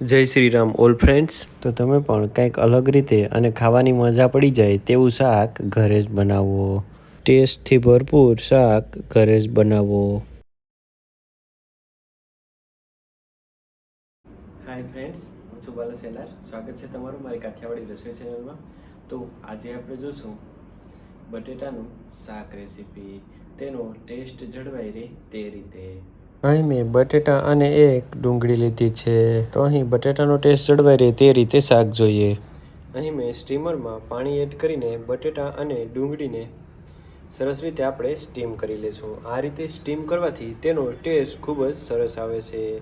જય Shri Ram all friends તો તમે પણ કંઈક અલગ રીતે અને ખાવાની મજા પડી જાય તેવું શાક ઘરે જ બનાવો. ટેસ્ટથી ભરપૂર શાક ઘરે જ બનાવો. હાય ફ્રેન્ડ્સ હું છું બાલા સેલાર સ્વાગત છે તમારું મારી કાઠિયાવાડી રસોઈ ચેનલમાં તો આજે આપણે જોશું બટેટાનું શાક રેસીપી તેનો ટેસ્ટ જળવાઈ રહે તે રીતે. અહીં મેં બટેટા અને એક ડુંગળી લીધી છે. તો અહીં બટેટાનો ટેસ્ટ જળવાઈ રહે તે રીતે શાક જોઈએ. અહીં મેં સ્ટીમરમાં પાણી એડ કરીને બટેટા અને ડુંગળીને સરસ રીતે આપણે સ્ટીમ કરી લઈશું. આ રીતે સ્ટીમ કરવાથી તેનો ટેસ્ટ ખૂબ જ સરસ આવે છે.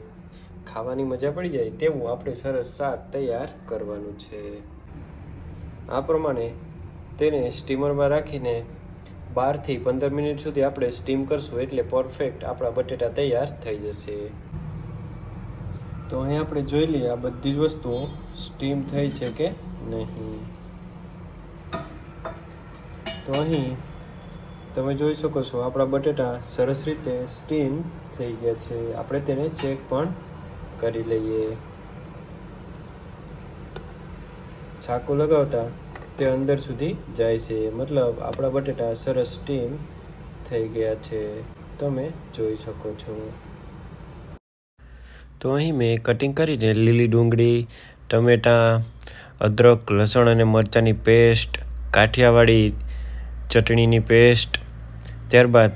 ખાવાની મજા પડી જાય તેવું આપણે સરસ શાક તૈયાર કરવાનું છે. આ પ્રમાણે તેને સ્ટીમરમાં રાખીને બારથી પંદર મિનિટ સુધી આપણે સ્ટીમ કરશું એટલે પરફેક્ટ આપણા બટેટા તૈયાર થઈ જશે. તો અહીં આપણે જોઈ લઈએ આ બધી જ વસ્તુઓ સ્ટીમ થઈ છે કે નહીં. તો અહીં તમે જોઈ શકો છો આપણા બટેટા સરસ રીતે સ્ટીમ થઈ ગયા છે. આપણે તેને ચેક પણ કરી લઈએ. છાકું લગાવતા તે અંદર સુધી જાય છે. મતલબ આપણા બટેટા સરસ સ્ટીમ થઈ ગયા છે. તમે જોઈ શકો છો. તો અહીં મેં કટિંગ કરીને લીલી ડુંગળી, ટમેટાં, અદરક, લસણ અને મરચાંની પેસ્ટ કાઠિયાવાડી ચટણીની પેસ્ટ ત્યારબાદ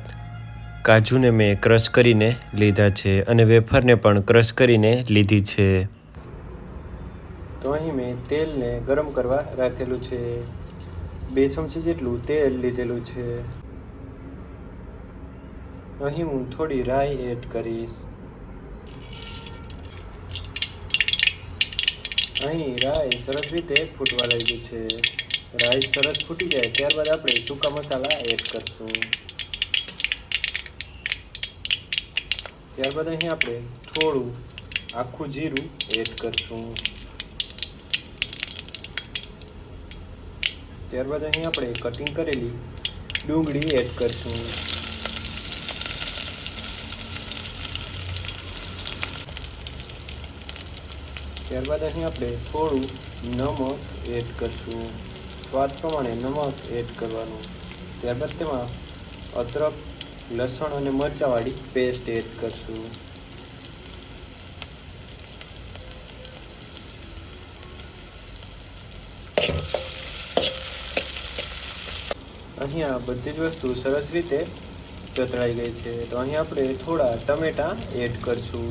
કાજુને મેં ક્રશ કરીને લીધા છે અને વેફરને પણ ક્રશ કરીને લીધી છે. તો અહીં મેં તેલને ગરમ કરવા રાખેલું છે. બે ચમચી જેટલું તેલ લીધેલું છે. અહીં હું થોડી રાઈ એડ કરીશ. અહીં રાઈ સરસ રીતે ફૂટવા લાગી છે. રાઈ સરસ ફૂટી જાય ત્યારબાદ આપણે સૂકા મસાલા એડ કરશું. ત્યારબાદ અહીં આપણે થોડું આખું જીરું એડ કરશું. ત્યારબાદ અહીં આપણે કટિંગ કરેલી ડુંગળી એડ કરશું. ત્યારબાદ અહીં આપણે થોડું નમક એડ કરશું. સ્વાદ પ્રમાણે નમક એડ કરવાનું. ત્યારબાદ તેમાં અદરક, લસણ અને મરચાંવાળી પેસ્ટ એડ કરશું. અહીંયા બધી જ વસ્તુ સરસ રીતે ચતળાઈ ગઈ છે. તો અહીં આપણે થોડા ટમેટાં એડ કરશું.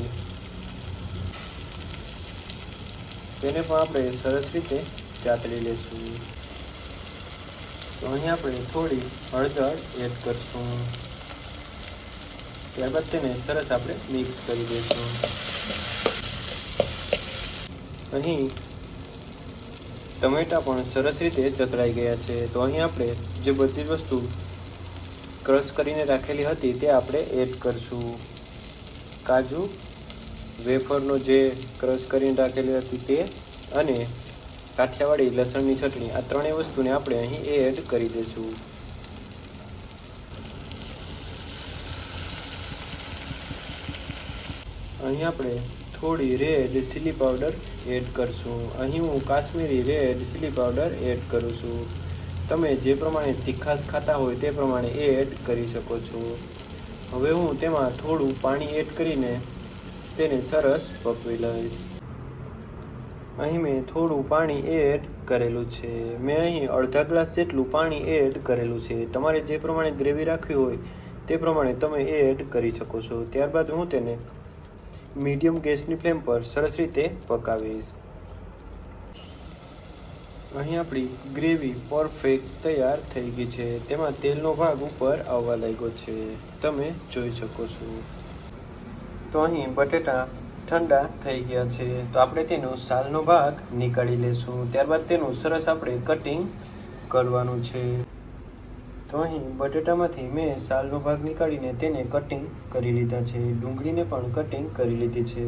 તેને પણ આપણે સરસ રીતે ચાતળી લેશું. તો અહીં આપણે થોડી હળદર એડ કરશું. ત્યારબાદ તેને સરસ આપણે મિક્સ કરી દઈશું અહીં ટમેટા પણ સરસ રીતે ચતરાઈ ગયા છે. તો અહીં આપણે જે બધી જ વસ્તુ ક્રશ કરીને રાખેલી હતી તે આપણે એડ કરશું. કાજુ, વેફરનો જે ક્રશ કરીને રાખેલી હતી તે અને કાઠિયાવાડી લસણની ચટણી, આ ત્રણેય વસ્તુને આપણે અહીં એડ કરી દઈશું. અહીં આપણે થોડી રેડ ચીલી પાવડર એડ કરશું. અહીં હું Kashmiri red chilli powder add કરું છું. તમે જે પ્રમાણે તીખાશ ખાતા હોય તે પ્રમાણે એડ કરી શકો છો. હવે હું તેમાં થોડું પાણી એડ કરીને તેને સરસ પકવી લઈશ. અહીં મેં થોડું પાણી એડ કરેલું છે. મેં અહીં અડધા ગ્લાસ જેટલું પાણી એડ કરેલું છે. તમારે જે પ્રમાણે ગ્રેવી રાખવી હોય તે પ્રમાણે તમે એડ કરી શકો છો. ત્યારબાદ હું તેને મીડિયમ ગેસની ફ્લેમ પર સરસ રીતે પકાવીશ. અહીં આપણી ગ્રેવી પરફેક્ટ તૈયાર થઈ ગઈ છે. તેમાં તેલનો ભાગ ઉપર આવવા લાગ્યો છે. તમે જોઈ શકો છો. તો અહીં બટેટા ઠંડા થઈ ગયા છે. તો આપણે તેનો સાલનો ભાગ નીકાળી લેશું. ત્યારબાદ તેનું સરસ આપણે કટિંગ કરવાનું છે. તો અહીં બટેટામાંથી મેં સાલનો ભાગ નીકાળીને તેને કટિંગ કરી લીધા છે. ડુંગળીને પણ કટિંગ કરી લીધી છે.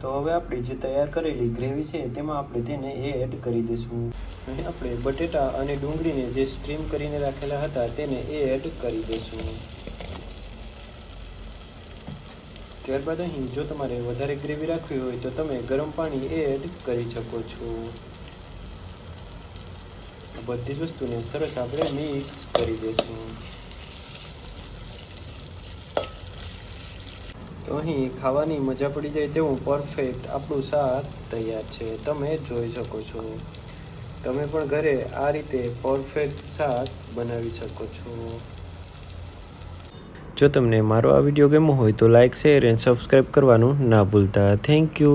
તો હવે આપણે જે તૈયાર કરેલી ગ્રેવી છે, તેમાં આપણે તેને એડ કરી દઈશું. અને આપણે બટેટા અને ડુંગળીને જે સ્ટ્રીમ કરીને રાખેલા હતા, તેને એડ કરી દઈશું. ત્યારબાદ અહીં જો તમારે વધારે ગ્રેવી રાખવી હોય, તો તમે ગરમ પાણી એડ કરી શકો છો. બધી વસ્તુને સરસ આપણે મિક્સ કરી દઈશું. તો અહીં ખાવાની મજા પડી જાય તેવું પરફેક્ટ આપણું શાક તૈયાર છે. તમે જોઈ શકો છો. તમે પણ ઘરે આ રીતે પરફેક્ટ શાક બનાવી શકો છો. જો તમને મારો આ વીડિયો ગમ્યો હોય તો લાઇક શેર એન્ડ સબસ્ક્રાઈબ કરવાનું ના ભૂલતા. Thank you